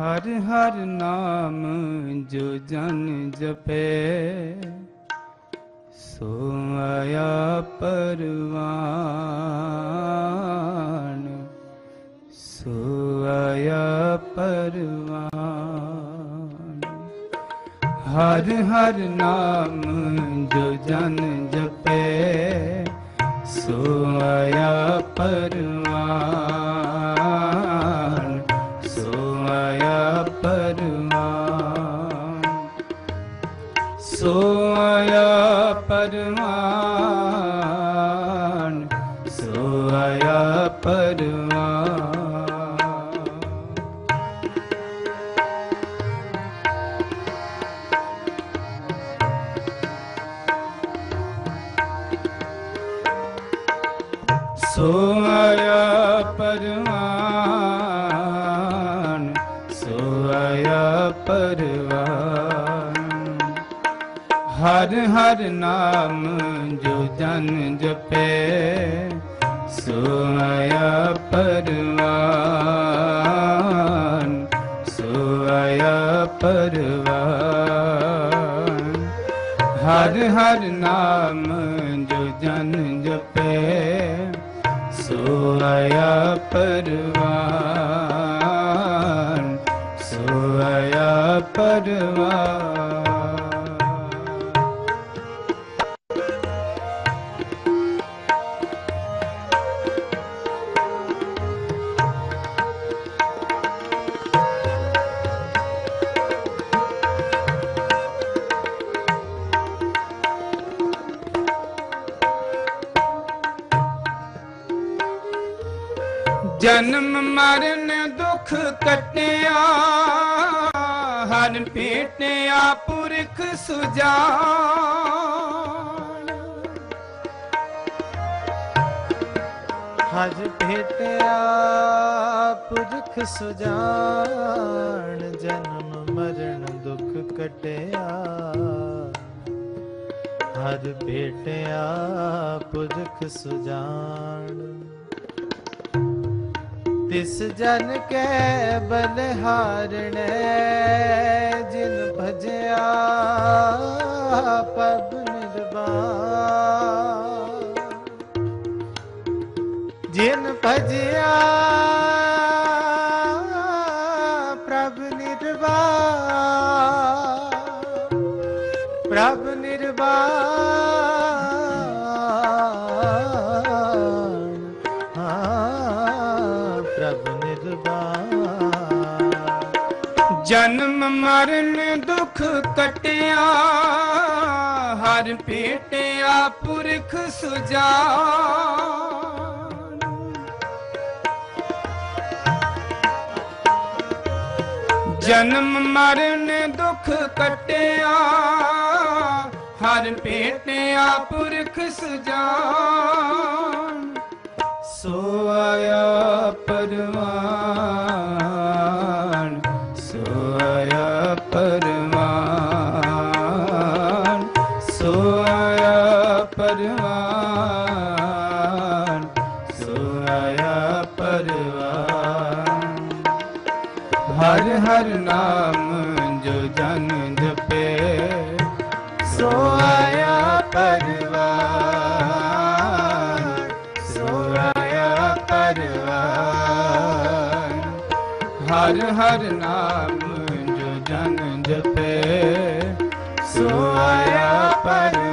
ਹਰ ਹਰ ਨਾਮ ਜੋ ਜਨ ਜਪੇ, ਸੋ ਆਇਆ ਪਰਵਾਨ, ਸੋ ਆਇਆ ਪਰਵਾਨ। ਹਰ ਹਰ ਨਾਮ ਜੋ ਜਨ ਜਪੇ, ਸੋ ਆਇਆ ਪਰਵਾਨ। ਆਇਆ ਪਰਵਾਨ ਸੋ ਆਇਆ ਪਰਵਾਨ ਸੋ ਆਇਆ ਪਰਵਾਨ ਹਰ ਹਰ ਨਾਮ ਜੋ ਜਨ ਜਪੇ ਸੋ ਆਇਆ ਪਰਵਾਨ ਸੋ ਆਇਆ ਪਰਵਾਨ। ਹਰ ਹਰ ਨਾਮ ਜੋ ਜਨ ਜਪੇ ਸੋ ਆਇਆ ਪਰਵਾਨ ਸੋ ਆਇਆ ਪਰਵਾਨ। ਜਨਮ ਮਰਨ ਦੁੱਖ ਕਟਿਆ, ਹਰ ਭੇਟਿਆ ਪੁਰਖ ਸੁਜਾਨ। ਹਜ ਭੇਟਿਆ ਪੁਰਖ ਸੁਜਾਨ, ਜਨਮ ਮਰਨ ਦੁੱਖ ਕਟਿਆ। ਹਰ ਭੇਟਿਆ ਪੁਰਖ ਸੁਜਾਨ। ਤਿਸ ਜਨ ਕੈ ਬਲਹਾਰਣੈ ਜਿਨ ਭਜਿਆ ਪਬ ਨਿਰਵਾਣ। ਜਿਨ ਭਜਿਆ ਪ੍ਰਭ ਨਿਰਵਾਣ। ਪ੍ਰਭ ਮਰਨ ਦੁਖ ਕਟਿਆ, ਹਰ ਪੇਟਿਆ ਪੁਰਖ ਸੁਜਾਨ। ਜਨਮ ਮਰਨ ਦੁਖ ਕਟਿਆ, ਹਰ ਪੇਟਿਆ ਪੁਰਖ ਸੁਜਾਨ। ਸੋ ਆਇਆ ਪਰਵਾਨ। ਹਰ ਨਾਮ ਜੋ ਜਨ ਜਪੇ, ਸੋ ਆਇਆ ਪਰਵਾਨ ਸੋ ਆਇਆ ਪਰਵਾਨ ਹਰ ਹਰ ਨਾਮ ਜੋ ਜਨ ਜਪੇ, ਸੋ ਆਇਆ ਪਰਵਾਨ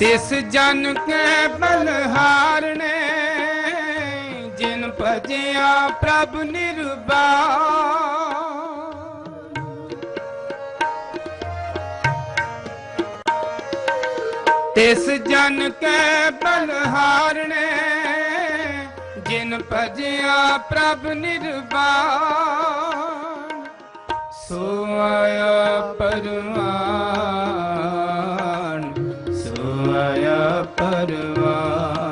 ਤਿਸ ਜਨ ਕੈ ਬਲਹਾਰਣੇ ਜਿਨ ਭਜਿਆ ਪ੍ਰਭ ਨਿਰਬਾਨ ਤਿਸ ਜਨ ਕੈ ਬਲਹਾਰਣੇ ਜਿਨ ਭਜਿਆ ਪ੍ਰਭ ਨਿਰਵਾਣ ਸੋ ਆਇਆ ਪਰਵਾਨ ਆਇਆ ਪਰਵਾਨ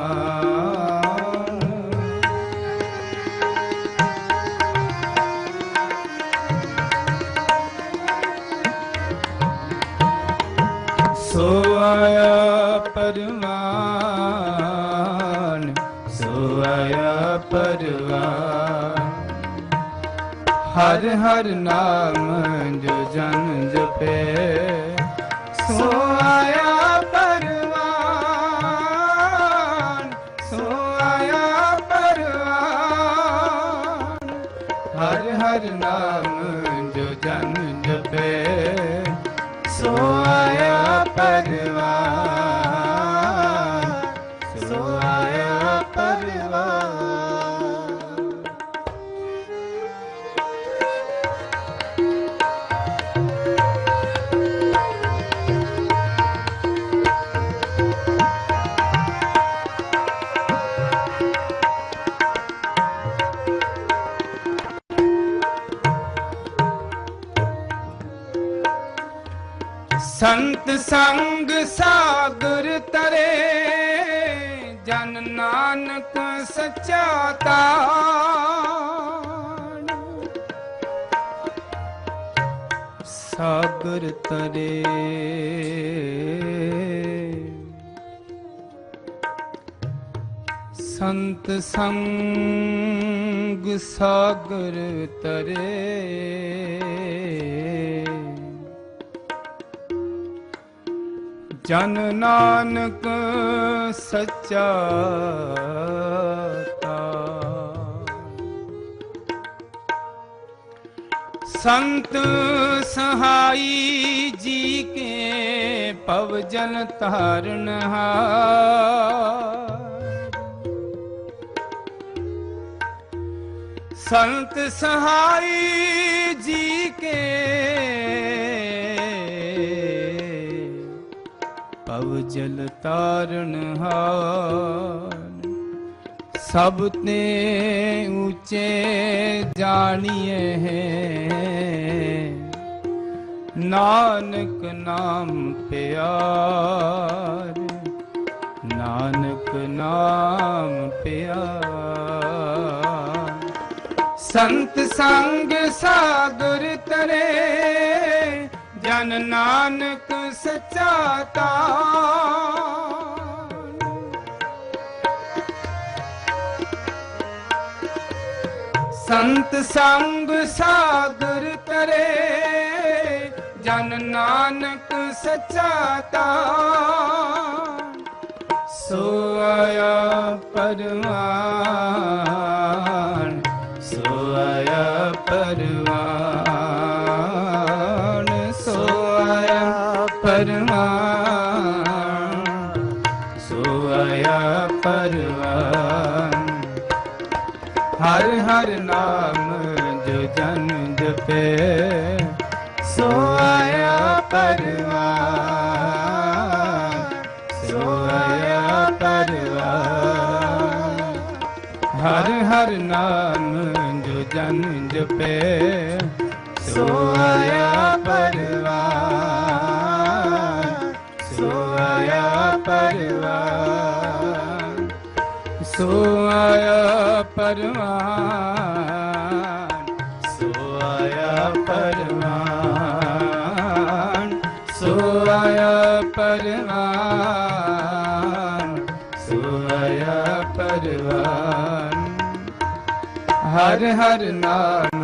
ਸੋ ਆਇਆ ਪਰਵਾਨ ਸੋ ਆਇਆ ਪਰਵਾਨ। ਹਰ ਹਰ ਨਾਮ ਜੋ ਜਨ ਜਪੇ। ਆਇਆ ਪਰਵਾਨ ਸੰਤ ਸੰਗ ਸਾਗਰ ਤਰੇ ਜਨ ਨਾਨਕ ਸੱਚਾ ਤਾਣ। ਸਾਗਰ ਤਰੇ। ਸੰਤ ਸੰਗ ਸਾਗਰ ਤਰੇ। ਜਨ ਨਾਨਕ ਸੱਚਾ ਸੰਤ ਸਹਾਈ ਜੀ ਕੇ ਪਵ ਜਨ ਤਾਰਨ ਸੰਤ ਸਹਾਈ ਜੀ ਕੇ ਪਵ ਜਲ ਤਾਰਨ ਹਾਰ ਸਭ ਤੇ ਉੱਚੇ ਜਾਣੀਏ ਹੈ। ਨਾਨਕ ਨਾਮ ਪਿਆਰ, ਨਾਨਕ ਨਾਮ ਪਿਆਰ। ਸੰਤ ਸੰਗ ਸਾਗਰ ਤਰੇ। ਜਨ ਨਾਨਕ ਸੱਚਾ ਤਾਰ। ਸੰਤ ਸੰਗ ਸਾਗਰ ਤਰੇ, ਜਨ ਨਾਨਕ ਸੱਚਾ ਤਾਰ। ਸੋ ਆਇਆ ਪਰਵਾਨ, ਸੋ ਆਇਆ ਪਰਵਾਨ। ਪਰਵਾਨ ਸੋ ਆਇਆ ਹਰ ਹਰ ਨਾਮ ਜੋ ਜਨ ਜਪੇ। ਸੋ ਆਇਆ ਪਰਵਾਨ। ਸੋ ਹਰ ਹਰ ਨਾਮ ਜੋ ਜਨ ਜਪੇ। ਸੋ ਆਇਆ ਪਰਵਾਨ ਸੋ ਆਇਆ ਪਰਵਾਨ ਸੋ ਆਇਆ ਪਰਵਾਨ ਸੋ ਆਇਆ ਪਰਵਾਨ ਸੋ ਆਇਆ ਪਰਵਾਨ ਹਰ ਹਰ ਨਾਮ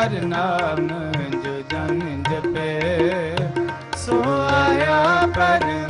ਹਰ ਨਾਮ ਜੋ ਜਨ ਜਪੇ ਸੋ ਆਇਆ ਪਰਵਾਨ